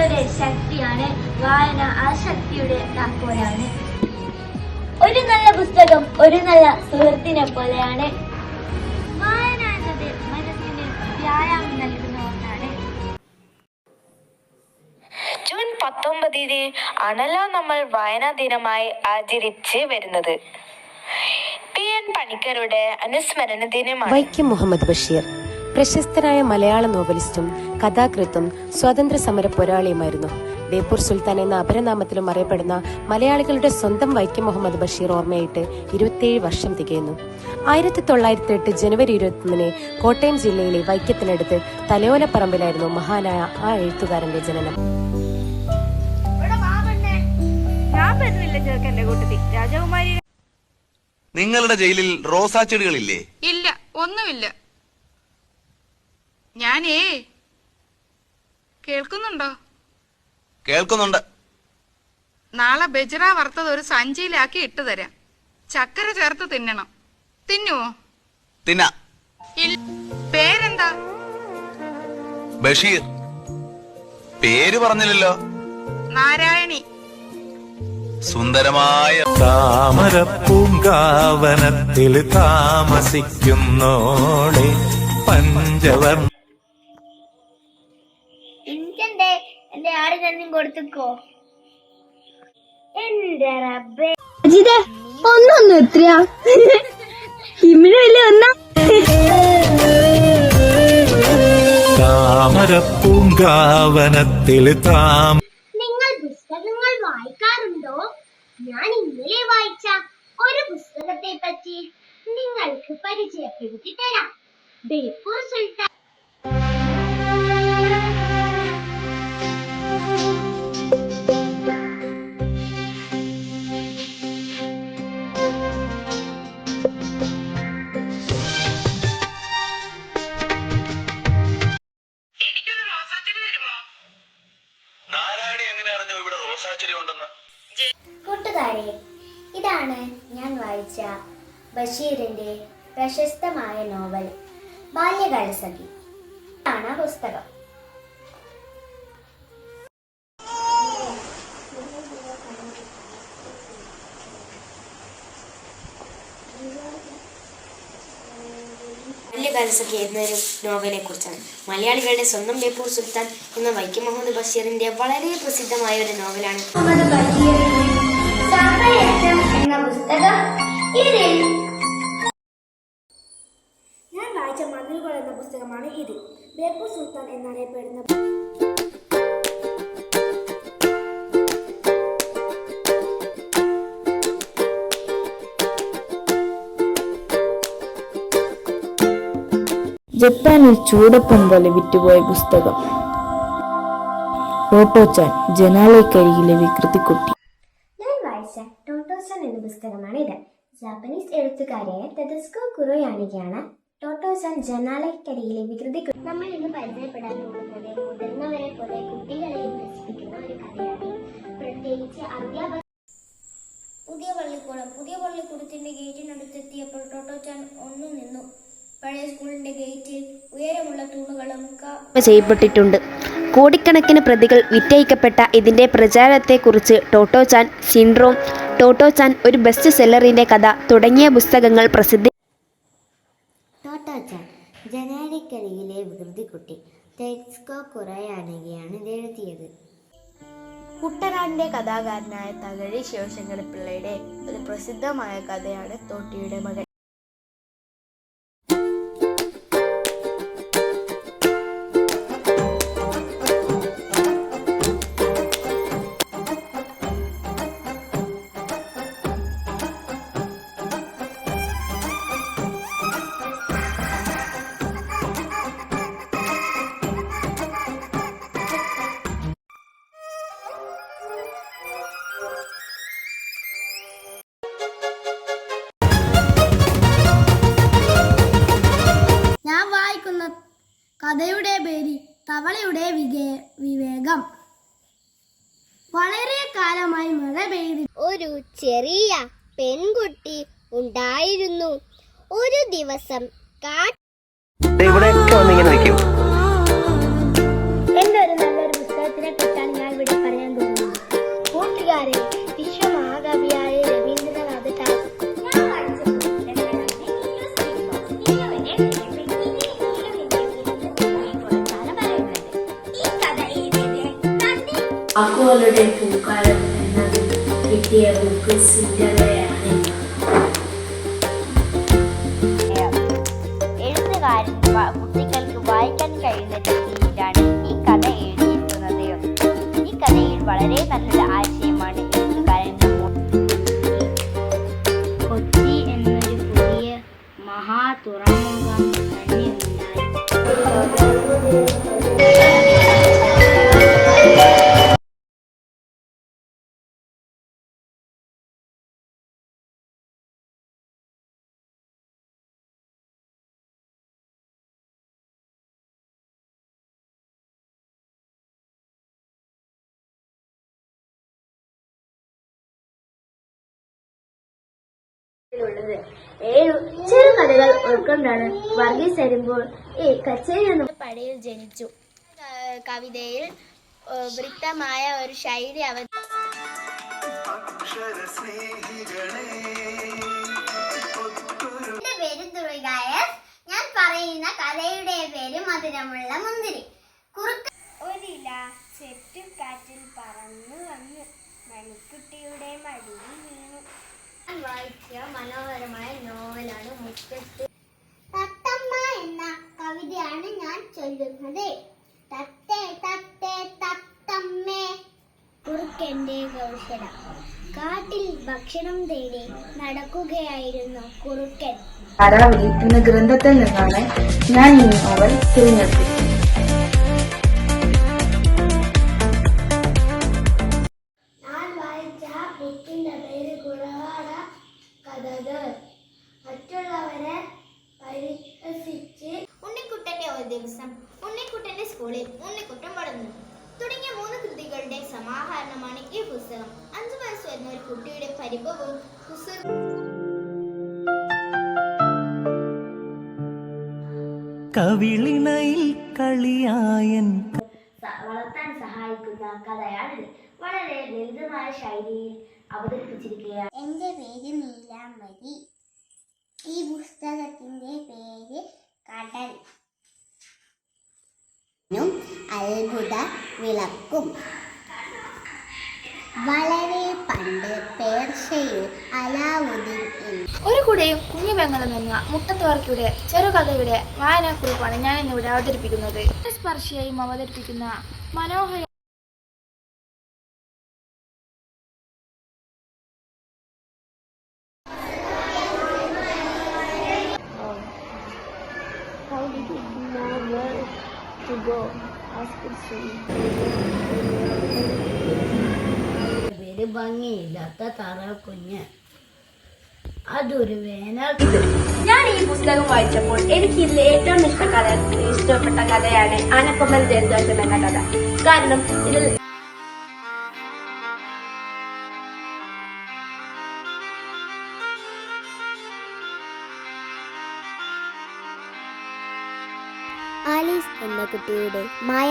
ശക്തിയാണ് വായന ആ ശക്തിയുടെ താക്കോലാണ് ഒരു നല്ല പുസ്തകം ഒരു നല്ല സുഹൃത്തിനെ പോലെയാണ്. വായന എന്നത് മനസ്സിന് വ്യായാമം നൽകുന്ന ഒന്നാണ്. ജൂൺ പത്തൊമ്പതിന് ആണല്ലോ നമ്മൾ വായനാ ദിനമായി ആചരിച്ച് വരുന്നത്. പി എൻ പണിക്കരുടെ അനുസ്മരണ ദിനമാണ്. വൈക്കം മുഹമ്മദ് ബഷീർ പ്രശസ്തനായ മലയാള നോവലിസ്റ്റും കഥാകൃത്തും സ്വാതന്ത്ര്യ സമര പോരാളിയുമായിരുന്നു. ബേപ്പൂർ സുൽത്താൻ എന്ന അപരനാമത്തിലും അറിയപ്പെടുന്ന മലയാളികളുടെ സ്വന്തം വൈക്കം മുഹമ്മദ് ബഷീർ ഓർമ്മയായിട്ട് ഇരുപത്തിയേഴ് വർഷം തികയുന്നു. ആയിരത്തി തൊള്ളായിരത്തി എട്ട് ജനുവരി ഇരുപത്തൊന്നിന് കോട്ടയം ജില്ലയിലെ വൈക്കത്തിനടുത്ത് തലയോലപ്പറമ്പിലായിരുന്നു മഹാനായ ആ എഴുത്തുകാരന്റെ ജനനം. നിങ്ങളുടെ ജയിലിൽ റോസാ ചെടികളില്ലേ ഇല്ല ഒന്നുമില്ല. ഞാനേ കേൾക്കുന്നുണ്ടോ? കേൾക്കുന്നുണ്ട്. നാളെ ബെജറ വറുത്തത് ഒരു സഞ്ചിയിലാക്കി ഇട്ടു തരാം. ചക്കര ചേർത്ത് തിന്നണം. തിന്നുവോ? തിന്ന. പേരെന്താ? ബഷീർ. പേര് പറഞ്ഞില്ലല്ലോ. നാരായണി. സുന്ദരമായ താമര പൂങ്കാവനത്തിൽ താമസിക്കുന്നോളെ പഞ്ചവർണ എന്റെ കൊടുത്തുക്കോ? എന്റെ റബ്ബേ. അജിത ഒന്നൊന്നും എത്രയാ? ഇമ്മിനല്ലേ ഒന്നാ? താമരപ്പൂങ്കാവനത്തിൽ താമ നിങ്ങൾ പുസ്തകങ്ങൾ വായിക്കാറുണ്ടോ? ഞാൻ ഇന്നലെ വായിച്ച ഒരു പുസ്തകത്തെ പറ്റി നിങ്ങൾക്ക് പരിചയപ്പെടുത്തി തരാം. ബേപ്പൂർ സുൽത്താൻ ചെടി കൂട്ടുകാരെ ഇതാണ് ഞാൻ വായിച്ച ബഷീറിന്റെ പ്രശസ്തമായ നോവൽ ബാല്യകാലസഖി. ആണ് പുസ്തകം. ബാല്യകാലസഖി എന്നൊരു നോവലെ കുറിച്ചാണ് മലയാളികളുടെ സ്വന്തം ബേപ്പൂർ സുൽത്താൻ എന്ന വൈക്കം മുഹമ്മദ് ബഷീറിന്റെ വളരെ പ്രസിദ്ധമായ ഒരു നോവലാണ്. എന്ന ഞാൻ വായിച്ച മതിലുകൾ എന്ന പുസ്തകമാണ് ഇത്. ബേപ്പൂർ സുൽത്താൻ എന്നറിയപ്പെടുന്ന ജപ്പാനിൽ ചൂടപ്പം പോലെ വിറ്റുപോയ പുസ്തകം. ഓട്ടോച്ചാൻ ജനാലയ്ക്കരികിലെ വികൃതിക്കുട്ടി. ഞാൻ വായിച്ച ടോട്ടോച്ചാൻ എന്ന പുസ്തകമാണ് ഇത് ജാപ്പനീസ് എഴുത്തുകാരിയായ തെദസ്കോ കുറോയാണിക്കാണ് ടോട്ടോസൺ ജനാലയ്ക്കരിയിലെ വികൃതി കു- നമ്മൾ ഇന്ന് പരിചയപ്പെടാൻ പോകുന്നത് മുതിർന്നവരെ പോലെ കുട്ടികളെയും രസിപ്പിക്കുന്ന ഒരു കഥയാണ്. പ്രത്യേകിച്ച് അധ്യാപക പുതിയ പള്ളിക്കൂടം പുതിയ പള്ളിക്കൂടത്തിന്റെ ഗേറ്റിനടുത്തെത്തിയപ്പോൾ ടോട്ടോച്ചാൻ ഒന്നു നിന്നു പഴയ സ്കൂളിന്റെ ഗേറ്റിൽ ഉയരമുള്ള തൂണുകളും ചെയ്യപ്പെട്ടിട്ടുണ്ട്. കോടിക്കണക്കിന് പ്രതികൾ വിറ്റഴിക്കപ്പെട്ട ഇതിന്റെ പ്രചാരത്തെക്കുറിച്ച് ടോട്ടോചാൻ സിൻഡ്രോം ടോട്ടോ ചാൻ ഒരു ബെസ്റ്റ് സെല്ലറിന്റെ കഥ തുടങ്ങിയ പുസ്തകങ്ങൾ പ്രസിദ്ധ വികൃതിക്കുട്ടി ഇത് എഴുതിയത്. കുട്ടനാടിന്റെ കഥാകാരനായ തകഴി ശിവശങ്കരപ്പിള്ളയുടെ ഒരു പ്രസിദ്ധമായ കഥയാണ് തോട്ടിയുടെ മകൻ. തവളയുടെ വികേ വിവേകം. വളരെ കാലമായി മഴ പെയ്തി ഒരു ചെറിയ പെൺകുട്ടി ഉണ്ടായിരുന്നു. ഒരു ദിവസം Thank you. ഞാൻ പറയാൻ വാക്കുകളുടെ പൂക്കാലം എന്നത് കിട്ടിയ ബുക്ക് സിൻഡറയാണ് ഉള്ളത്. ഏഴു ചെറുകഥകൾ ഉൾക്കൊണ്ടാണ് വർഗീസ് വരുമ്പോൾ ഈ കച്ചേരി എന്ന പടിയിൽ ജനിച്ചു. കവിതയിൽ വൃത്തമായ ഒരു ശൈലി അവ ഞാൻ പറയുന്ന കഥയുടെ പേര് മധുരമുള്ള മുന്തിരി. കുറുക്ക ഒരില ചെറ്റുകാറ്റിൽ പറന്നു വന്ന്. മണിക്കുട്ടിയുടെ മടിയിൽ വീണു. വായിച്ച മനോഹരമായ നോവലാണ് മുറ്റത്ത് തത്തമ്മ എന്ന കവിതയാണ് ഞാൻ ചൊല്ലുന്നത്. തത്തേ തത്തേ തത്തമ്മേ. കുറുക്കന്റെ കൗശലം. കാട്ടിൽ ഭക്ഷണം തേടി നടക്കുകയായിരുന്നു കുറുക്കൻ. ഗ്രന്ഥത്തിൽ നിന്നാണ് ഞാൻ ഈ നോവൽ തിരഞ്ഞെടുത്തത്. സ്കൂളിൽ ഉണ്ണിക്കുട്ടൻ വളർന്നു തുടങ്ങിയ മൂന്ന് കൃതികളുടെ സമാഹരണമാണ് ഈ പുസ്തകം. അഞ്ചു വയസ്സ് വരുന്ന ഒരു കുട്ടിയുടെ പരിഭവവും പുസ്തകം കവിളിണയിൽ കളിയായൻ വളർത്താൻ സഹായിക്കുന്ന കഥയാണിത്. വളരെ ലളിതമായ ശൈലിയിൽ അവതരിപ്പിച്ചിരിക്കുകയാണ്. എന്റെ പേര് നീലാംബരി. ഈ പുസ്തകത്തിന്റെ പേര് കടൽ. അത്ഭുത വിളക്കും. വളരെ പണ്ട് പേർഷ്യയിൽ അലാവുദ്ദീൻ ഒരു കുടയും കുഞ്ഞു വെങ്ങലം എന്ന മുട്ടത്തുവർക്കിയുടെ ചെറുകഥയുടെ വായനാക്കുറിപ്പാണ് ഞാൻ ഇന്നിവിടെ അവതരിപ്പിക്കുന്നത്. സ്പർശിയായും അവതരിപ്പിക്കുന്ന മനോഹര പേര് ഭംഗിയില്ലാത്ത താറാവ് കുഞ്ഞ്. അതൊരു വേനൽ ഞാൻ ഈ പുസ്തകം വായിച്ചപ്പോൾ എനിക്ക് ഇതിൽ ഏറ്റവും ഇഷ്ട കഥ ഇഷ്ടപ്പെട്ട കഥയാണ് ആനക്കൊമ്പൻ ജലദോഷം എന്ന കഥ. കാരണം ഇതിൽ ആലീസ് എന്ന കുട്ടിയുടെ മായ